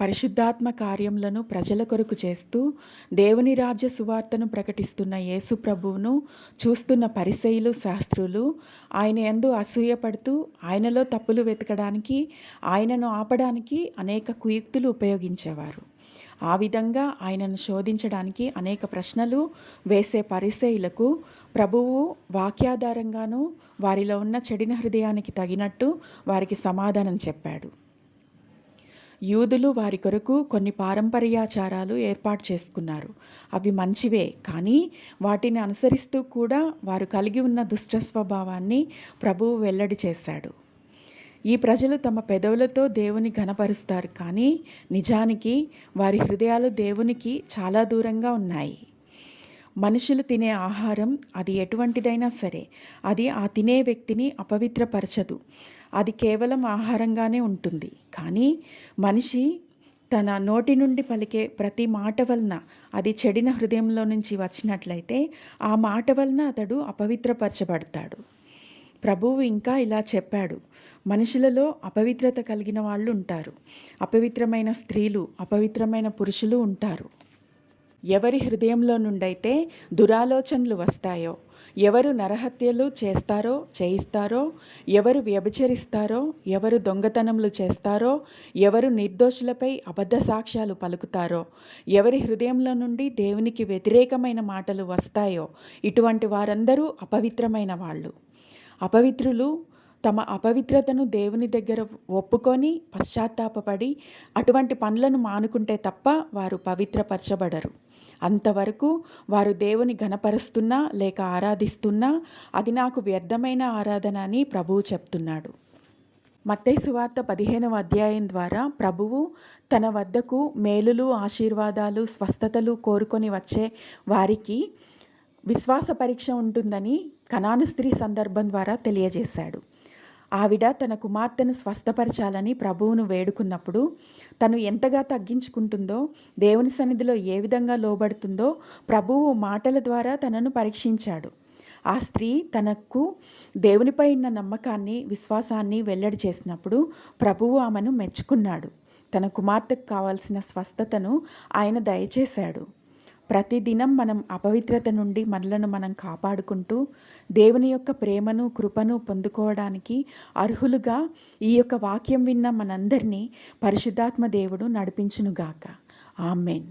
పరిశుద్ధాత్మ కార్యములను ప్రజల కొరకు చేస్తూ దేవుని రాజ్య సువార్తను ప్రకటిస్తున్న యేసు ప్రభువును చూస్తున్న పరిసయులు శాస్త్రులు ఆయన ఎందు అసూయపడుతూ ఆయనలో తప్పులు వెతకడానికి ఆయనను ఆపడానికి అనేక కుయుక్తులు ఉపయోగించేవారు. ఆ విధంగా ఆయనను శోధించడానికి అనేక ప్రశ్నలు వేసే పరిశైలకు ప్రభువు వాక్యాధారంగాను వారిలో ఉన్న చెడిన హృదయానికి తగినట్టు వారికి సమాధానం చెప్పాడు. యూదులు వారి కొరకు కొన్ని పారంపర్యాచారాలు ఏర్పాటు చేసుకున్నారు. అవి మంచివే కానీ వాటిని అనుసరిస్తూ కూడా వారు కలిగి ఉన్న దుష్ట స్వభావాన్ని ప్రభువు వెల్లడి చేశాడు. ఈ ప్రజలు తమ పెదవులతో దేవుని ఘనపరుస్తారు కానీ నిజానికి వారి హృదయాలు దేవునికి చాలా దూరంగా ఉన్నాయి. మనుషులు తినే ఆహారం అది ఎటువంటిదైనా సరే అది ఆ తినే వ్యక్తిని అపవిత్రపరచదు. అది కేవలం ఆహారంగానే ఉంటుంది. కానీ మనిషి తన నోటి నుండి పలికే ప్రతి మాట వలన అది చెడిన హృదయంలో నుంచి వచ్చినట్లయితే ఆ మాట వలన అతడు అపవిత్రపరచబడతాడు. ప్రభువు ఇంకా ఇలా చెప్పాడు. మనుషులలో అపవిత్రత కలిగిన వాళ్ళు ఉంటారు. అపవిత్రమైన స్త్రీలు అపవిత్రమైన పురుషులు ఉంటారు. ఎవరి హృదయంలో నుండైతే దురాలోచనలు వస్తాయో ఎవరు నరహత్యలు చేస్తారో చేయిస్తారో ఎవరు వ్యభిచరిస్తారో ఎవరు దొంగతనములు చేస్తారో ఎవరు నిర్దోషులపై అబద్ధ సాక్ష్యాలు పలుకుతారో ఎవరి హృదయంలో నుండి దేవునికి వ్యతిరేకమైన మాటలు వస్తాయో ఇటువంటి వారందరూ అపవిత్రమైన వాళ్ళు. అపవిత్రులు తమ అపవిత్రతను దేవుని దగ్గర ఒప్పుకొని పశ్చాత్తాపపడి అటువంటి పనులను మానుకుంటే తప్ప వారు పవిత్రపరచబడరు. అంతవరకు వారు దేవుని ఘనపరుస్తున్నా లేక ఆరాధిస్తున్నా అది నాకు వ్యర్థమైన ఆరాధన అని ప్రభువు చెప్తున్నాడు. సువార్త పదిహేనవ అధ్యాయం ద్వారా ప్రభువు తన వద్దకు మేలులు ఆశీర్వాదాలు స్వస్థతలు కోరుకొని వచ్చే వారికి విశ్వాస పరీక్ష ఉంటుందని కణాను స్త్రీ సందర్భం ద్వారా తెలియజేశాడు. ఆవిడ తన కుమార్తెను స్వస్థపరచాలని ప్రభువును వేడుకున్నప్పుడు తను ఎంతగా తగ్గించుకుంటుందో దేవుని సన్నిధిలో ఏ విధంగా లోబడుతుందో ప్రభువు మాటల ద్వారా తనను పరీక్షించాడు. ఆ స్త్రీ తనకు దేవునిపై ఉన్న నమ్మకాన్ని విశ్వాసాన్ని వెల్లడి చేసినప్పుడు ప్రభువు ఆమెను మెచ్చుకున్నాడు. తన కుమార్తెకు కావాల్సిన స్వస్థతను ఆయన దయచేశాడు. ప్రతిదినం మనం అపవిత్రత నుండి మనలను మనం కాపాడుకుంటూ దేవుని యొక్క ప్రేమను కృపను పొందుకోవడానికి అర్హులుగా ఈ యొక్క వాక్యం విన్న మనందరినీ పరిశుద్ధాత్మ దేవుడు నడిపించునుగాక. ఆమెన్.